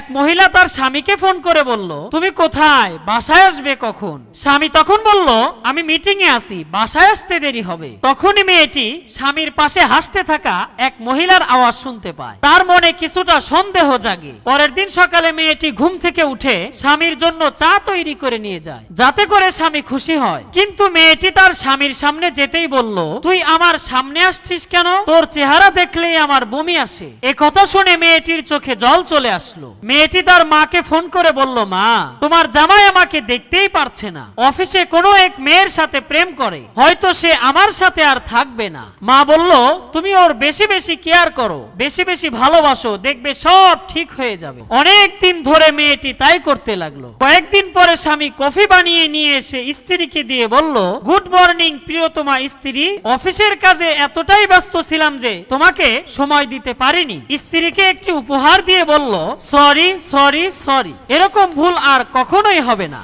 এক মহিলা তার স্বামীকে ফোন করে বলল, তুমি কোথায়? বাসায় আসবে কখন? স্বামী তখন বলল, আমি মিটিং এ আছি, বাসায় আসতে দেরি হবে। তখনই মেয়েটি স্বামীর পাশে হাসতে থাকা এক মহিলার আওয়াজ শুনতে পায়। তার মনে কিছুটা সন্দেহ জাগে। পরের দিন সকালে মেয়েটি ঘুম থেকে উঠে স্বামীর জন্য চা তৈরি করে নিয়ে যায়, যাতে করে স্বামী খুশি হয়। কিন্তু মেয়েটি তার স্বামীর সামনে যেতেই বলল, তুই আমার সামনে আসছিস কেন? তোর চেহারা দেখলেই আমার বমি আসে। এ কথা শুনে মেয়েটির চোখে জল চলে আসলো। মেয়েটি তার মাকে ফোন করে বলল, মা, তোমার জামাই আমাকে দেখতেই পারছে না। অফিসে কোনো এক মেয়ের সাথে প্রেম করে। হয়তো সে আমার সাথে আর থাকবে না। মা বলল, তুমি ওর বেশি বেশি কেয়ার করো। বেশি বেশি ভালোবাসো। দেখবে সব ঠিক হয়ে যাবে। অনেক দিন ধরে মেয়েটি তাই করতে লাগল। কয়েকদিন পরে স্বামী কফি বানিয়ে নিয়ে এসে স্ত্রীকে দিয়ে বলল, গুড মর্নিং প্রিয়তমা স্ত্রী। অফিসের কাজে এতটাই ব্যস্ত ছিলাম যে তোমাকে সময় দিতে পারিনি। স্ত্রীকে একটি উপহার দিয়ে বলল, সরি সরি সরি সরি। এরকম ভুল আর কখনোই হবে না।